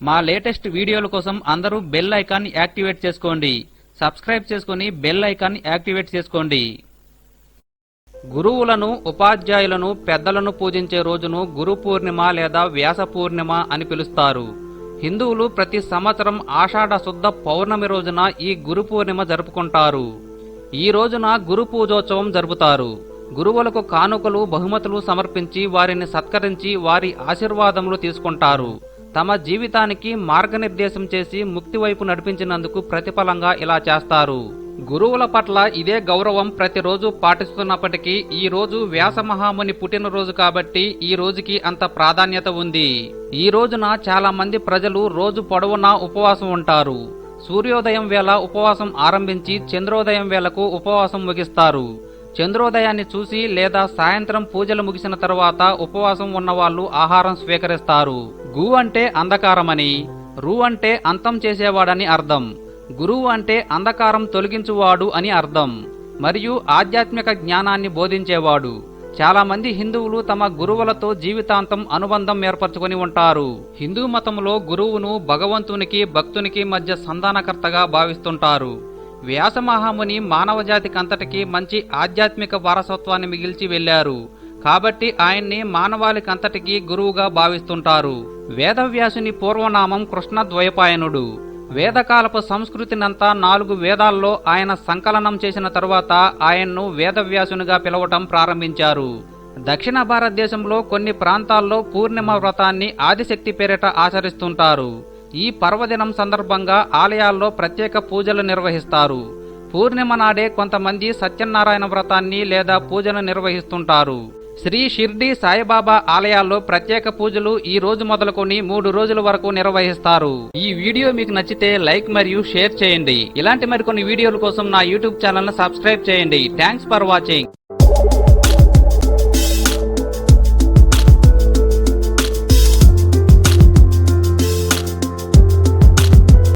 మా లేటెస్ట్ వీడియోల కోసం అందరూ బెల్ ఐకాన్ యాక్టివేట్ చేసుకోండి. సబ్స్క్రైబ్ చేసుకుని బెల్ ఐకాన్ యాక్టివేట్ చేసుకోండి. గురువులను ఉపాధ్యాయులను పెద్దలను పూజించే రోజును గురు పూర్ణిమ లేదా వ్యాస పూర్ణిమ అని పిలుస్తారు. హిందువులు ప్రతి సంవత్సరం ఆషాఢ శుద్ధ పౌర్ణమి రోజున ఈ గురు పూర్ణిమ జరుపుకుంటారు. ఈ రోజున గురు పూజోత్సవం జరుపుతారు. గురువులకు కానుకలు బహుమతులు సమర్పించి వారిని సత్కరించి వారి ఆశీర్వాదములు తీసుకుంటారు. తమ జీవితానికి మార్గనిర్దేశం చేసి ముక్తి వైపు నడిపించినందుకు ప్రతిఫలంగా ఇలా చేస్తారు. గురువుల పట్ల ఇదే గౌరవం ప్రతిరోజు పాటిస్తున్నప్పటికీ ఈ రోజు వ్యాస మహాముని పుట్టినరోజు కాబట్టి ఈ రోజుకి అంత ప్రాధాన్యత ఉంది. ఈ రోజున చాలా మంది ప్రజలు రోజు పొడవునా ఉపవాసం ఉంటారు. సూర్యోదయం వేళ ఉపవాసం ఆరంభించి చంద్రోదయం వేళకు ఉపవాసం ముగిస్తారు. చంద్రోదయాన్ని చూసి లేదా సాయంత్రం పూజలు ముగిసిన తర్వాత ఉపవాసం ఉన్నవాళ్ళు ఆహారం స్వీకరిస్తారు. గు అంటే అంధకారమని రు అంటే అంతం చేసేవాడని అర్థం గురువు అంటే అంధకారం తొలగించువాడు అని అర్థం మరియు ఆధ్యాత్మిక జ్ఞానాన్ని బోధించేవాడు. చాలామంది హిందువులు తమ గురువులతో జీవితాంతం అనుబంధం ఏర్పరచుకొని ఉంటారు. హిందూ మతంలో గురువును భగవంతునికి భక్తునికి మధ్య సంధానకర్తగా భావిస్తుంటారు. వ్యాసమహాముని మానవజాతికంతటికి మంచి ఆధ్యాత్మిక వారసత్వాన్ని మిగిల్చి వెళ్ళారు కాబట్టి ఆయన్ని మానవాళికంతటికీ గురువుగా భావిస్తుంటారు. వేదవ్యాసుని పూర్వనామం కృష్ణద్వైపాయనుడు వేదకాలపు సంస్కృతినంతా నాలుగు వేదాల్లో ఆయన సంకలనం చేసిన తరువాత ఆయన్ను వేదవ్యాసునిగా పిలవటం ప్రారంభించారు. దక్షిణ భారతదేశంలో కొన్ని ప్రాంతాల్లో పూర్ణిమ వ్రతాన్ని ఆదిశక్తి పేరిట ఆచరిస్తుంటారు. ఈ పర్వదినం సందర్భంగా ఆలయాల్లో ప్రత్యేక పూజలు నిర్వహిస్తారు. పూర్ణిమ నాడే కొంతమంది సత్యనారాయణ వ్రతాన్ని లేదా పూజను నిర్వహిస్తుంటారు. శ్రీ షిర్డి సాయిబాబా ఆలయాల్లో ప్రత్యేక పూజలు ఈ రోజు మొదలుకొని మూడు రోజుల వరకు నిర్వహిస్తారు. ఈ వీడియో మీకు నచ్చితే లైక్ మరియు షేర్ చేయండి. ఇలాంటి మరికొన్ని వీడియోల కోసం నా యూట్యూబ్ ఛానల్ సబ్స్క్రైబ్ చేయండి. Thanks for watching.